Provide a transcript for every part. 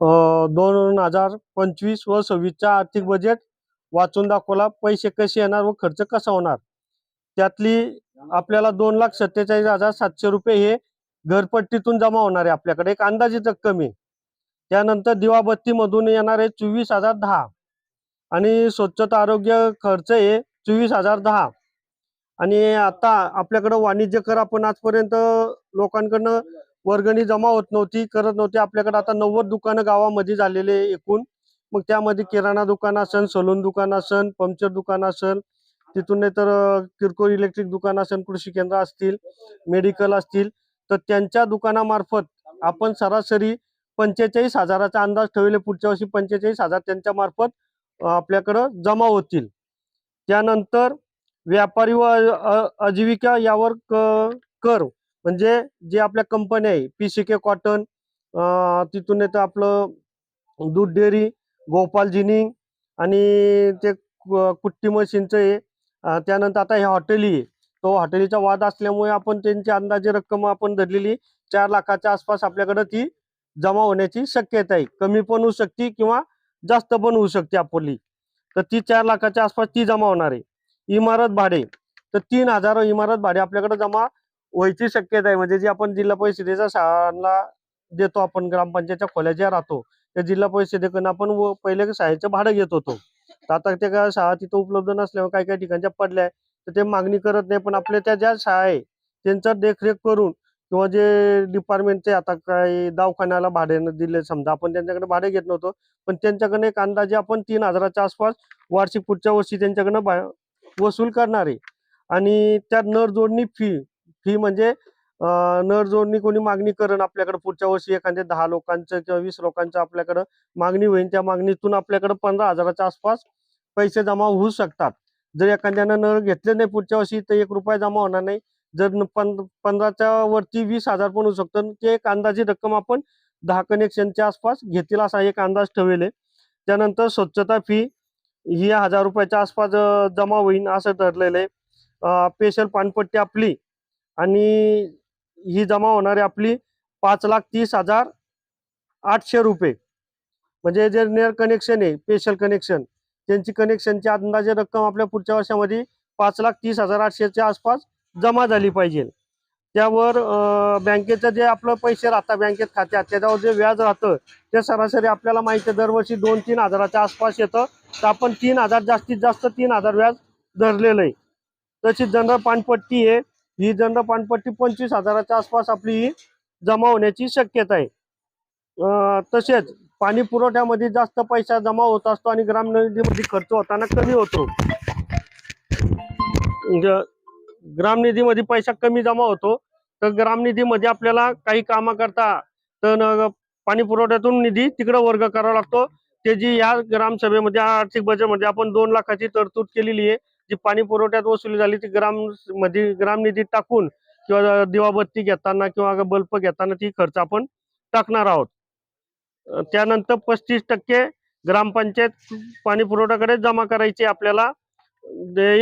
दोन हजार पंचवीस व सव्वीसचा आर्थिक बजेट वाचून दाखवला. पैसे कसे येणार व खर्च कसा होणार? त्यातली आपल्याला दोन लाख सत्तेचाळीस हजार सातशे रुपये हे घरपट्टीतून जमा होणार आहे आपल्याकडे. एक अंदाजित रक्कम आहे. त्यानंतर दिवाबत्तीमधून येणार आहे चोवीस हजार दहा. आणि स्वच्छता आरोग्य खर्च आहे चोवीस हजार दहा. आणि आता आपल्याकडं वाणिज्य कर आपण आजपर्यंत लोकांकडनं वर्गणी जमा होत नव्हती करत नव्हती. आपल्याकडे आता नव्वद दुकानं गावामध्ये झालेले एकूण. मग त्यामध्ये किराणा दुकान असन सलून दुकान असन पंक्चर दुकान असन तिथून नाही तर किरकोळ इलेक्ट्रिक दुकान असन कृषी केंद्र असतील मेडिकल असतील तर त्यांच्या दुकानामार्फत आपण सरासरी पंचेचाळीस हजाराचा अंदाज ठेवले. पुढच्या वर्षी पंचेचाळीस हजार त्यांच्या मार्फत आपल्याकडं जमा होतील. त्यानंतर व्यापारी व आजीविका यावर क- कर म्हणजे जे आपल्या कंपन्या आहे पी सी के कॉटन तिथून येतं आपलं दूध डेअरी गोपाल जिनिंग आणि ते कुट्टी मशीनचं आहे त्यानंतर आता हे हॉटेली आहे. तो हॉटेलीचा वाद असल्यामुळे आपण त्यांची अंदाजे रक्कम आपण धरलेली चार लाखाच्या आसपास आपल्याकडं ती जमा होण्याची शक्यता आहे. कमी पण होऊ शकते किंवा जास्त पण होऊ शकते आपली. तर ती चार लाखाच्या आसपास ती जमा होणार आहे. इमारत भाडे. तर तीन हजार इमारत भाडे आपल्याकडे जमा व्हायची शक्यता आहे. म्हणजे जी आपण जिल्हा परिषदेच्या शाळांना देतो आपण ग्रामपंचायतच्या खोल्या ज्या राहतो त्या जिल्हा परिषदेकडून आपण व पहिले शाळेचं भाडं घेत होतो. तर आता त्या काय शाळा तिथं उपलब्ध नसल्यामुळे काही काही ठिकाणच्या पडल्या तर ते मागणी करत नाही. पण आपल्या त्या ज्या शाळा आहे त्यांचा देखरेख करून किंवा जे डिपार्टमेंटचे आता काही दवाखान्याला भाड्यानं दिले समजा आपण त्यांच्याकडे भाडे घेत नव्हतो पण त्यांच्याकडे एक अंदाजे आपण तीन हजाराच्या आसपास वार्षिक पुढच्या वर्षी त्यांच्याकडनं भा वसूल करणार आहे. आणि त्या नर जोडणी फी फी म्हणजे नर जोडणी कोणी मागणी करण आपल्याकडे पुढच्या वर्षी एखाद्या दहा लोकांचं किंवा वीस लोकांचं आपल्याकडं मागणी होईल त्या मागणीतून आपल्याकडे पंधरा हजाराच्या आसपास पैसे जमा होऊ शकतात. जर एखाद्यानं नळ घेतले नाही पुढच्या वर्षी तर एक रुपया जमा होणार नाही. जर पं पंधराच्या वरती वीस हजार पण होऊ शकतं ते एक अंदाजी रक्कम आपण दहा कनेक्शनच्या आसपास घेतील असा एक अंदाज ठेवेल आहे. त्यानंतर स्वच्छता फी ही हजार रुपयाच्या आसपास जमा होईल असं ठरलेलं आहे. स्पेशल पानपट्टी आपली आणि ही जमा होणारी आपली पाच लाख तीस हजार आठशे रुपये. म्हणजे जे नेअर कनेक्शन आहे स्पेशल कनेक्शन त्यांची कनेक्शनची अंदाजे रक्कम आपल्या पुढच्या वर्षामध्ये पाच लाख तीस हजार आठशेच्या आसपास जमा झाली पाहिजे. त्यावर बँकेचं जे आपलं पैसे राहतात बँकेत खात्यात त्याच्यावर जे व्याज राहतं ते सरासरी आपल्याला माहिती आहे दरवर्षी दोन तीन हजाराच्या आसपास येतं. तर आपण तीन हजार जास्तीत जास्त तीन हजार व्याज धरलेलं आहे. तशी जनरल पानपट्टी आहे. ही दंड पानपट्टी पंचवीस हजाराच्या आसपास आपली ही जमा होण्याची शक्यता आहे. तसेच पाणी पुरवठ्यामध्ये जास्त पैसा जमा होत असतो आणि ग्रामनिधीमध्ये खर्च होताना कमी होतो. म्हणजे ग्रामनिधीमध्ये पैसा कमी जमा होतो. तर ग्रामनिधीमध्ये आपल्याला काही कामाकरता तर पाणी पुरवठ्यातून निधी तिकडे वर्ग करावा लागतो. ते जी या ग्रामसभेमध्ये आर्थिक बजेटमध्ये आपण दोन लाखाची तरतूद केलेली आहे. जी पाणी पुरवठ्यात वसुली झाली ती ग्राम म्हणजे मध्ये ग्रामनिधीत टाकून किंवा दिवाबत्ती घेताना किंवा बल्ब घेताना ती खर्च आपण टाकणार आहोत. त्यानंतर पस्तीस टक्के ग्रामपंचायत पाणी पुरवठ्याकडे जमा करायचे आपल्याला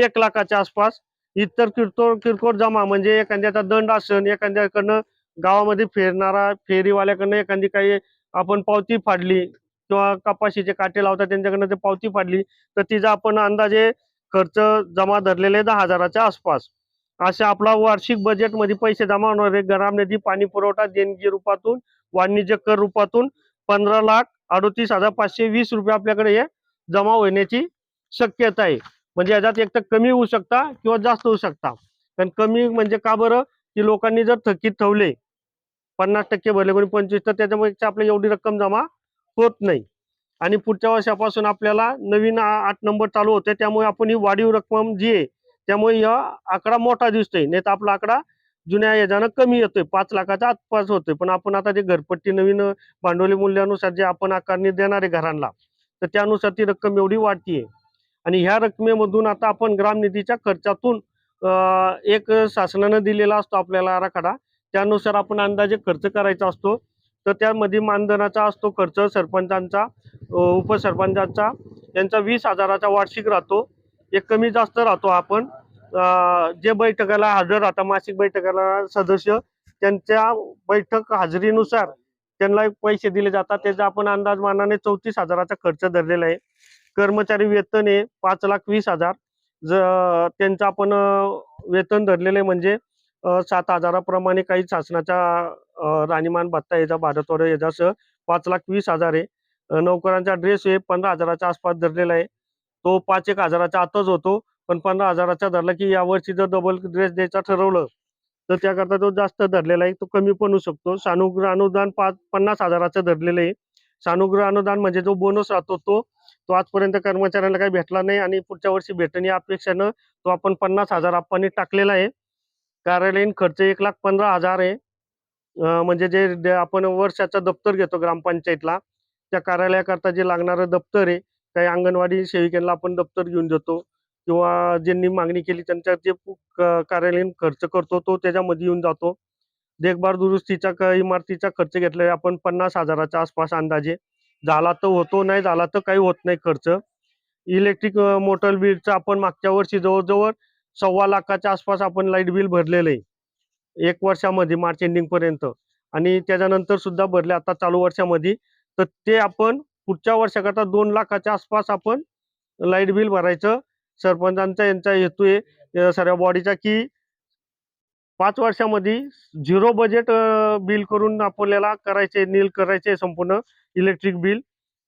एक लाखाच्या आसपास इतर किरकोळ किरकोळ जमा म्हणजे एखाद्याचा दंड असन एखाद्याकडनं गावामध्ये फिरणारा फेरीवाल्याकडनं एखादी काही आपण पावती फाडली किंवा कपाशीचे काटे लावतात त्यांच्याकडनं ते पावती फाडली तर तिचा आपण अंदाजे खर्च जमा धरलेले दहा हजाराच्या आसपास. अशा आपला वार्षिक बजेटमध्ये पैसे जमा होणार आहे ग्रामनिधी पाणी पुरवठा देणगी रूपातून वाणिज्य कर रूपातून पंधरा लाख अडोतीस हजार पाचशे वीस रुपये आपल्याकडे हे जमा होण्याची शक्यता आहे. म्हणजे याच्यात एक तर कमी होऊ शकता किंवा जास्त होऊ शकता. कारण कमी म्हणजे का बरं? की लोकांनी जर थकीत ठेवले पन्नास टक्के भरले कोणी पंचवीस तर त्याच्यामुळे आपल्याला एवढी रक्कम जमा होत नाही. आणि पुढच्या वर्षापासून आपल्याला नवीन आठ नंबर चालू होते. त्यामुळे आपण ही वाढीव रक्कम जी आहे त्यामुळे हा आकडा मोठा दिसतोय. नाही तर आपला आकडा जुन्या याच्यानं कमी येतोय. पाच लाखाच्या आसपास होतोय. पण आपण आता जे घरपट्टी नवीन भांडवली मूल्यानुसार जे आपण आकारणी देणार आहे घरांना तर त्यानुसार ती रक्कम एवढी वाढतीये. आणि ह्या रकमेमधून आता आपण ग्रामनिधीच्या खर्चातून एक शासनानं दिलेला असतो आपल्याला आराखडा. त्यानुसार आपण अंदाजे खर्च करायचा असतो. तर त्यामध्ये मानधनाचा असतो खर्च सरपंचांचा उपसरपंचांचा. त्यांचा वीस हजाराचा वार्षिक राहतो. एक कमी जास्त राहतो आपण. जे बैठकाला हजर राहतात मासिक बैठकाला सदस्य त्यांच्या बैठक हाजरीनुसार त्यांना पैसे दिले जातात. त्याचा आपण अंदाजमानाने चौतीस हजाराचा खर्च धरलेला आहे. कर्मचारी वेतन आहे पाच लाख वीस हजार. ज त्यांचं आपण वेतन धरलेलं आहे. म्हणजे सात हजाराप्रमाणे काही शासनाच्या राणीमान भत्ता याचा भारतवर याच्यासह पाच लाख वीस हजार आहे. नोकरांचा ड्रेस हे पंधरा हजाराच्या आसपास धरलेला आहे. तो पाच एक हजाराच्या आतच होतो पण पंधरा हजाराचा धरला की यावर्षी जर डबल ड्रेस द्यायचा ठरवलं तर त्याकरता तो जास्त धरलेला आहे. तो कमी पण होऊ शकतो. सानुग्रह अनुदान पाच पन्नास हजाराचं धरलेलं आहे. सानुग्रह अनुदान म्हणजे जो बोनस राहतो तो तो आजपर्यंत कर्मचाऱ्यांना काही भेटला नाही आणि पुढच्या वर्षी भेटण या अपेक्षेनं तो आपण पन्नास हजार आपण टाकलेला आहे. कार्यालयीन खर्च एक लाख पंधरा हजार आहे. म्हणजे जे आपण वर्षाचं दप्तर घेतो ग्रामपंचायतला त्या कार्यालयाकरता जे लागणारं दप्तर आहे काही अंगणवाडी सेविकांना आपण दप्तर घेऊन देतो किंवा ज्यांनी मागणी केली त्यांच्या जे कार्यालयीन खर्च करतो तो त्याच्यामध्ये येऊन जातो. देखभाल दुरुस्तीचा इमारतीचा खर्च घेतलेला आपण पन्नास हजाराच्या आसपास अंदाजे. झाला तर होतो नाही झाला तर काही होत नाही खर्च. इलेक्ट्रिक मोटर बिलचं आपण मागच्या वर्षी जवळजवळ सव्वा लाखाच्या आसपास आपण लाइट बिल भरलेलं आहे. एक वर्षामध्ये मार्च एंडिंग पर्यंत आणि त्याच्यानंतर सुद्धा भरले आता चालू वर्षामध्ये. तर ते आपण पुढच्या वर्षाकरता दोन लाखाच्या आसपास आपण लाइट बिल भरायचं. सरपंचांचा यांचा हेतू आहे सर्व बॉडीचा की पाच वर्षामध्ये झिरो बजेट बिल करून आपल्याला करायचे नील करायचे संपूर्ण इलेक्ट्रिक बिल.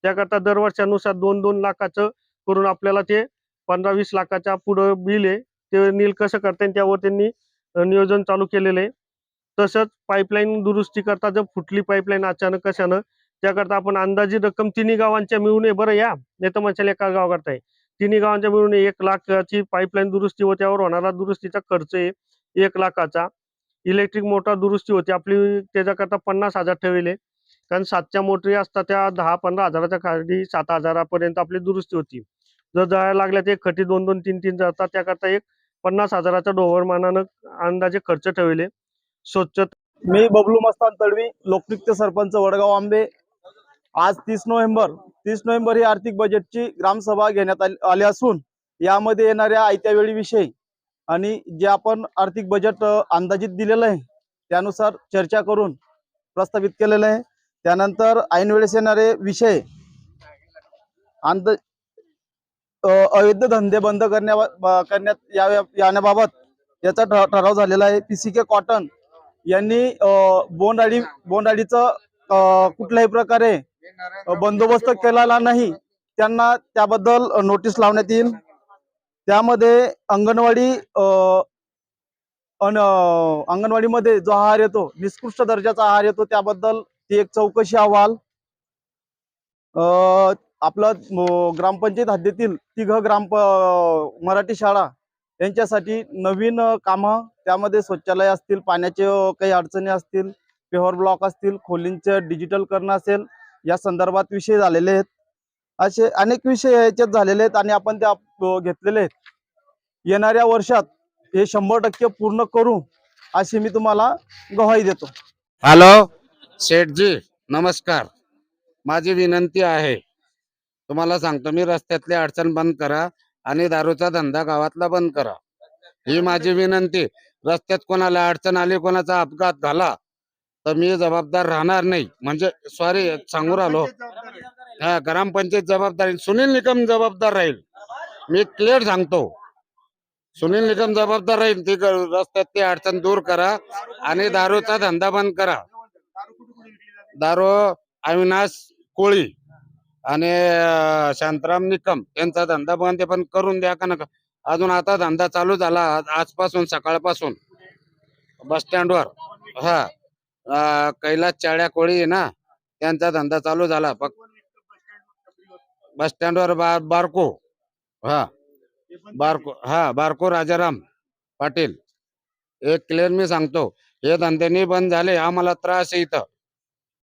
त्याकरता दर वर्षानुसार दोन दोन लाखाचं करून आपल्याला ते पंधरा वीस लाखाच्या पुढं बिल आहे. ते नील कसं करता येईल त्यावर त्यांनी नियोजन चालू केलेलं आहे. तसंच पाईपलाईन दुरुस्ती करता जर फुटली पाईपलाईन अचानक कशानं त्याकरता आपण अंदाजी रक्कम तिन्ही गावांच्या मिळून आहे बरं या. नाही तर म्हणजे एका गावाकरता आहे तिन्ही गावांच्या मिळून एक लाखाची पाईपलाईन दुरुस्ती व त्यावर होणारा दुरुस्तीचा खर्च आहे एक लाखाचा. इलेक्ट्रिक मोटर दुरुस्ती होती आपली त्याच्याकरता पन्नास हजार ठेवले कारण सातच्या मोटरी असतात त्या दहा पंधरा हजाराच्या खाली सात हजारापर्यंत आपली दुरुस्ती होती. जर जायला लागल्या ते खटी दोन दोन तीन तीन जातात त्याकरता एक पन्नास हजाराच्या डोवरमानानं अंदाजे खर्च ठेवले. स्वच्छत मी बबलू मस्तान तडवी लोकनियुक्त सरपंच वडगाव आंबे. आज तीस नोव्हेंबर तीस नोव्हेंबर ही आर्थिक बजेटची ग्रामसभा घेण्यात आली आली असून यामध्ये येणाऱ्या आयत्या वेळीविषयी आणि जे आपण आर्थिक बजेट अंदाजित दिलेलं आहे त्यानुसार चर्चा करून प्रस्तावित केलेलं आहे. त्यानंतर ऐन वेळेस येणारे विषय अंद अवैध धंदे बंद करण्या करण्यात याण्याबाबत याचा ठराव झालेला आहे. पीसीके कॉटन यांनी बोंडाळी बोंडाळीचं कुठल्याही प्रकारे बंदोबस्त केलेला नाही. त्यांना त्याबद्दल नोटीस लावण्यात येईल. त्यामध्ये अंगणवाडी अन अंगणवाडीमध्ये जो आहार येतो निष्कृष्ट दर्जाचा आहार येतो त्याबद्दल ती एक चौकशी अहवाल अ, आपलं ग्रामपंचायत हद्दीतील तिघ ग्राम प- मराठी शाळा यांच्यासाठी नवीन कामं त्यामध्ये शौचालय असतील पाण्याचे काही अडचणी असतील पेवर ब्लॉक असतील खोलींचं डिजिटलकरण असेल या संदर्भात विषय झालेले आहेत. असे अनेक विषय याच्यात झालेले आहेत आणि आपण त्या घेतलेले आहेत. येणाऱ्या वर्षात हे शंभर टक्के पूर्ण करू अशी मी तुम्हाला ग्वाही देतो. हॅलो शेठजी नमस्कार. माझी विनंती आहे तुम्हाला सांगतो मी रस्त्यातली अडचण बंद करा आणि दारूचा धंदा गावातला बंद करा. ही माझी विनंती. रस्त्यात कोणाला अडचण आली कोणाचा अपघात झाला तर मी जबाबदार राहणार नाही. म्हणजे सॉरी सांगू राहिलो. हा ग्रामपंचायत जबाबदारी सुनील निकम जबाबदार राहील. मी क्लिअर सांगतो. सुनील निकम जबाबदार राहील. ती रस्त्यातली रस्त्यात ती अडचण दूर करा आणि दारूचा धंदा बंद करा. दारू अविनाश कोळी. आणि शांतराम शांताराम निकम यांचा धंदा बंद आहे, पण करून द्या का नका. अजून आता धंदा चालू झाला आज- आजपासून सकाळपासून. बस स्टँडवर. हा. कैलास चाळ्या कोळी ना त्यांचा धंदा चालू झाला. फक्त बस स्टँडवर बार बारको. हा. बारको हा बारको राजाराम पाटील. एक क्लिअर मी सांगतो हे धंदे नाही बंद झाले आम्हाला त्रास आहे इथं.